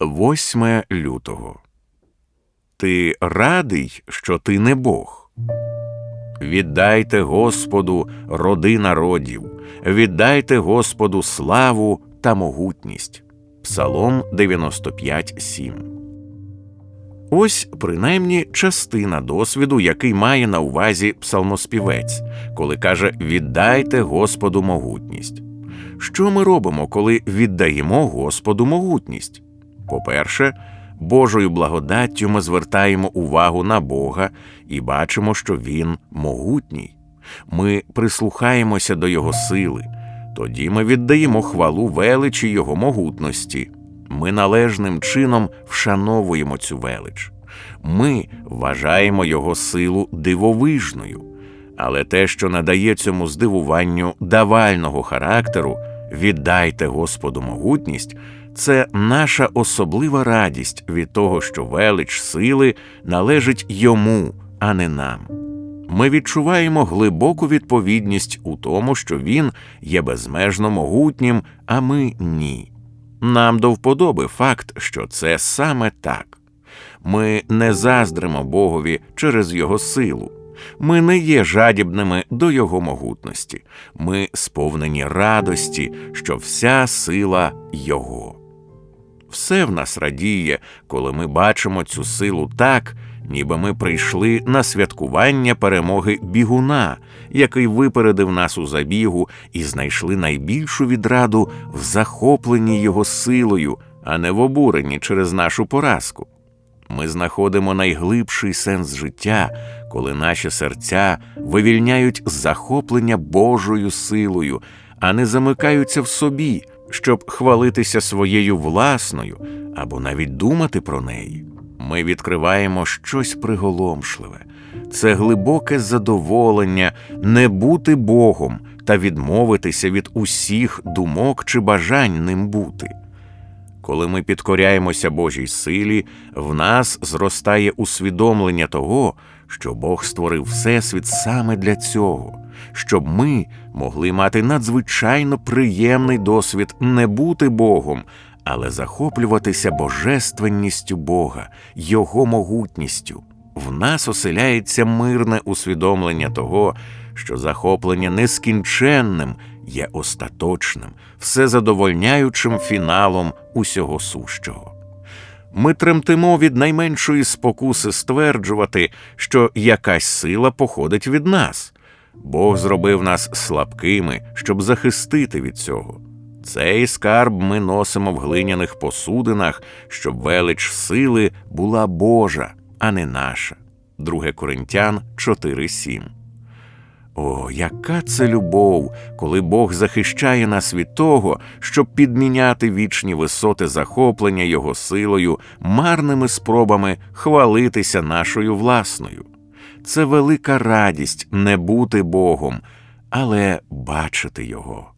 8 лютого. Ти радий, що ти не Бог. Віддайте Господу роди народів, віддайте Господу славу та могутність. Псалом 95.7 Ось принаймні частина досвіду, який має на увазі псалмоспівець, коли каже Віддайте Господу могутність. Що ми робимо, коли віддаємо Господу могутність? По-перше, Божою благодаттю ми звертаємо увагу на Бога і бачимо, що Він могутній. Ми прислухаємося до Його сили, тоді ми віддаємо хвалу величі Його могутності. Ми належним чином вшановуємо цю велич. Ми вважаємо Його силу дивовижною, але те, що надає цьому здивуванню давального характеру, віддайте Господу могутність, це наша особлива радість від того, що велич сили належить йому, а не нам. Ми відчуваємо глибоку відповідність у тому, що він є безмежно могутнім, а ми ні. Нам до вподоби факт, що це саме так. Ми не заздримо Богові через Його силу. Ми не є жадібними до Його могутності. Ми сповнені радості, що вся сила Його. Все в нас радіє, коли ми бачимо цю силу так, ніби ми прийшли на святкування перемоги бігуна, який випередив нас у забігу, і знайшли найбільшу відраду в захопленні його силою, а не в обуренні через нашу поразку. Ми знаходимо найглибший сенс життя, коли наші серця вивільняють захоплення Божою силою, а не замикаються в собі, щоб хвалитися своєю власною або навіть думати про неї. Ми відкриваємо щось приголомшливе, це глибоке задоволення не бути Богом та відмовитися від усіх думок чи бажань ним бути. Коли ми підкоряємося Божій силі, в нас зростає усвідомлення того, що Бог створив Всесвіт саме для цього, щоб ми могли мати надзвичайно приємний досвід не бути Богом, але захоплюватися божественністю Бога, Його могутністю. В нас оселяється мирне усвідомлення того, що захоплення нескінченним є остаточним, всезадовольняючим фіналом усього сущого. Ми тремтимо від найменшої спокуси стверджувати, що якась сила походить від нас. Бог зробив нас слабкими, щоб захистити від цього. Цей скарб ми носимо в глиняних посудинах, щоб велич сили була Божа, а не наша. 2 Коринтян 4.7 о, яка це любов, коли Бог захищає нас від того, щоб підміняти вічні висоти захоплення Його силою, марними спробами хвалитися нашою власною. Це велика радість не бути Богом, але бачити Його.